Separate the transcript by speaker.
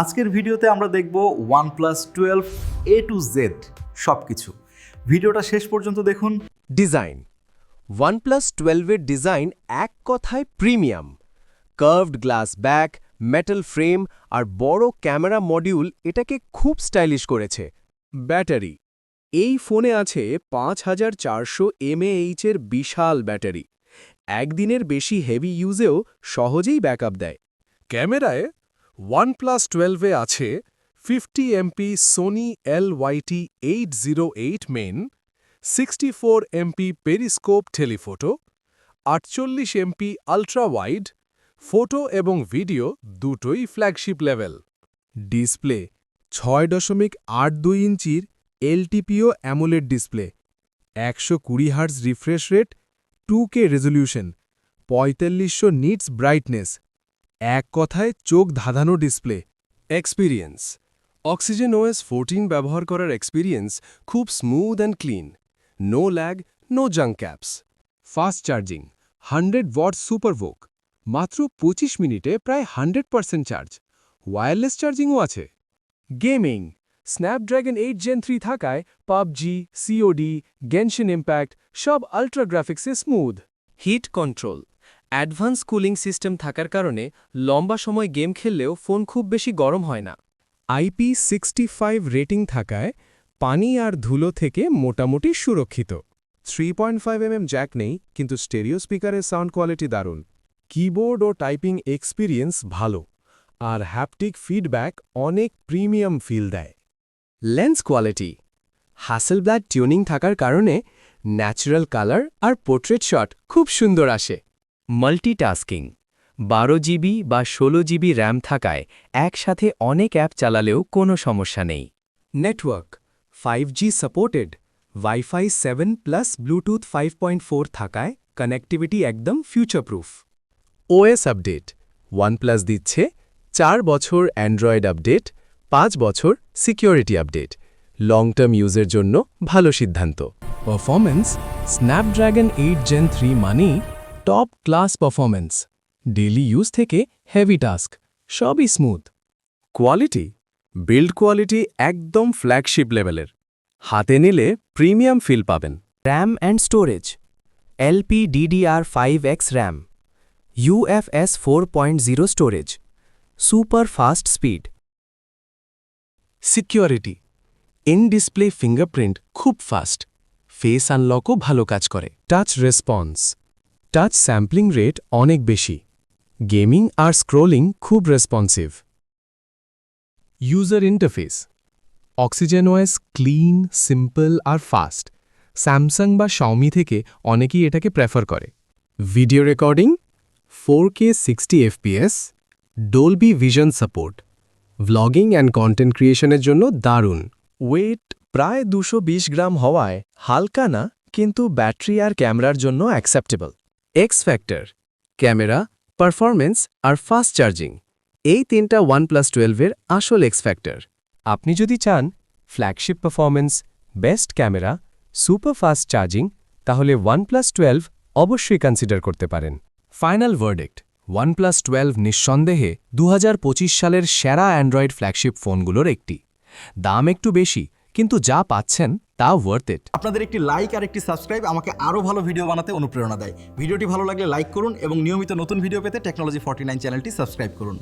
Speaker 1: আজকের ভিডিওতে আমরা দেখব OnePlus twelve A to Z সব কিছু ভিডিওটা শেষ পর্যন্ত দেখুন।
Speaker 2: ডিজাইন। ওয়ানপ্লাস টুয়েলভের ডিজাইন এক কথায় premium. Curved glass back metal frame আর বড় ক্যামেরা মডিউল এটাকে খুব স্টাইলিশ করেছে। ব্যাটারি। এই ফোনে আছে পাঁচ হাজার চারশো এমএএইচের বিশাল ব্যাটারি। একদিনের বেশি হেভি ইউজেও সহজেই ব্যাকআপ দেয়।
Speaker 3: ক্যামেরায় ওয়ানপ্লাস টুয়েলভে আছে fifty MP Sony L YT eight zero eight main sixty four MP periscope telephoto আটচল্লিশ এমপি আলট্রা ওয়াইড ফটো এবং ভিডিও দুটোই ফ্ল্যাগশিপ লেভেল
Speaker 4: ডিসপ্লে ছয় দশমিক আট দুই ইঞ্চির এলটিপিও অ্যামোলেড ডিসপ্লে একশো কুড়ি hertz refresh rate two K resolution পঁয়তাল্লিশশো নিটস ব্রাইটনেস এক কথায় চোখ ধাঁধানো display.
Speaker 2: Experience Oxygen OS fourteen ব্যবহার করার এক্সপিরিয়েন্স খুব smooth and clean no lag no junk caps fast charging hundred watt SuperVOOC মাত্র পঁচিশ মিনিটে প্রায় হান্ড্রেড পার্সেন্ট চার্জ ওয়্যারলেস চার্জিংও আছে। Gaming Snapdragon eight gen three থাকায় পাবজি সিওডি গেনশন ইম্প্যাক্ট সব ultra গ্রাফিক্সে smooth heat control advance cooling system থাকার কারণে লম্বা সময় গেম খেললেও ফোন খুব বেশি গরম হয় না।
Speaker 4: আইপি সিক্সটি ফাইভ রেটিং থাকায় পানি আর ধুলো থেকে মোটামুটি সুরক্ষিত। Three point five MM jack নেই, কিন্তু স্টেরিও স্পিকারের সাউন্ড কোয়ালিটি দারুণ। কিবোর্ড ও টাইপিং এক্সপিরিয়েন্স ভালো, আর হ্যাপটিক ফিডব্যাক অনেক প্রিমিয়াম ফিল দেয়।
Speaker 2: লেন্স কোয়ালিটি, হাসেলব্লাড টিউনিং থাকার কারণে ন্যাচারাল কালার আর পোর্ট্রেট শট খুব সুন্দর আসে। মাল্টিটাস্কিং বারো জিবি বা ষোলো জিবি র্যাম থাকায় একসাথে অনেক অ্যাপ চালালেও কোনো সমস্যা নেই। Network five G supported WiFi seven plus Bluetooth five point four থাকায় কানেক্টিভিটি একদম future proof OS update OnePlus দিচ্ছে চার বছর অ্যান্ড্রয়েড আপডেট পাঁচ বছর সিকিউরিটি আপডেট লং টার্ম ইউজের জন্য ভালো সিদ্ধান্ত।
Speaker 4: Performance Snapdragon eight gen three মানেই top class performance daily use থেকে হেভি টাস্ক সবই স্মুথ
Speaker 2: কোয়ালিটি বিল্ড কোয়ালিটি একদম ফ্ল্যাগশিপ লেভেলের হাতে নিলে প্রিমিয়াম ফিল পাবেন। RAM and storage LP DDR five X RAM UFS four point zero storage super fast speed security in display fingerprint খুব fast face আনলকও ভালো কাজ করে।
Speaker 4: Touch response touch sampling rate অনেক বেশি। গেমিং আর স্ক্রোলিং খুব responsive user interface Oxygen OS clean simple আর fast Samsung বা শাওমি থেকে অনেকেই এটাকে প্রেফার করে। Video recording four K sixty FPS Dolby Vision support vlogging and content ক্রিয়েশনের জন্য দারুণ।
Speaker 2: ওয়েট প্রায় দুশো গ্রাম হওয়ায় হালকা না, কিন্তু ব্যাটারি আর ক্যামেরার জন্য acceptable X factor camera performance আর ফাস্ট চার্জিং এই তিনটা ওয়ানপ্লাস টুয়েলভের আসল এক্স ফ্যাক্টর আপনি যদি চান flagship performance best camera super fast charging তাহলে ওয়ানপ্লাস টুয়েলভ অবশ্যই কনসিডার করতে পারেন।
Speaker 4: ফাইনাল ভার্ডিক্ট ওয়ানপ্লাস টুয়েলভ নিঃসন্দেহে দু হাজার পঁচিশ সালের সেরা অ্যান্ড্রয়েড ফ্ল্যাগশিপ ফোনগুলোর একটি। দাম একটু বেশি কিন্তু যা পাচ্ছেন তা ওয়ার্থ ইট
Speaker 1: আপনাদের একটি লাইক আর একটি সাবস্ক্রাইব আমাকে আরও ভালো ভিডিও বানাতে অনুপ্রেরণা দেয়। ভিডিওটি ভালো লাগলে লাইক করুন এবং নিয়মিত নতুন ভিডিও পেতে টেকনোলজি ফর্টি চ্যানেলটি সাবস্ক্রাইব করুন।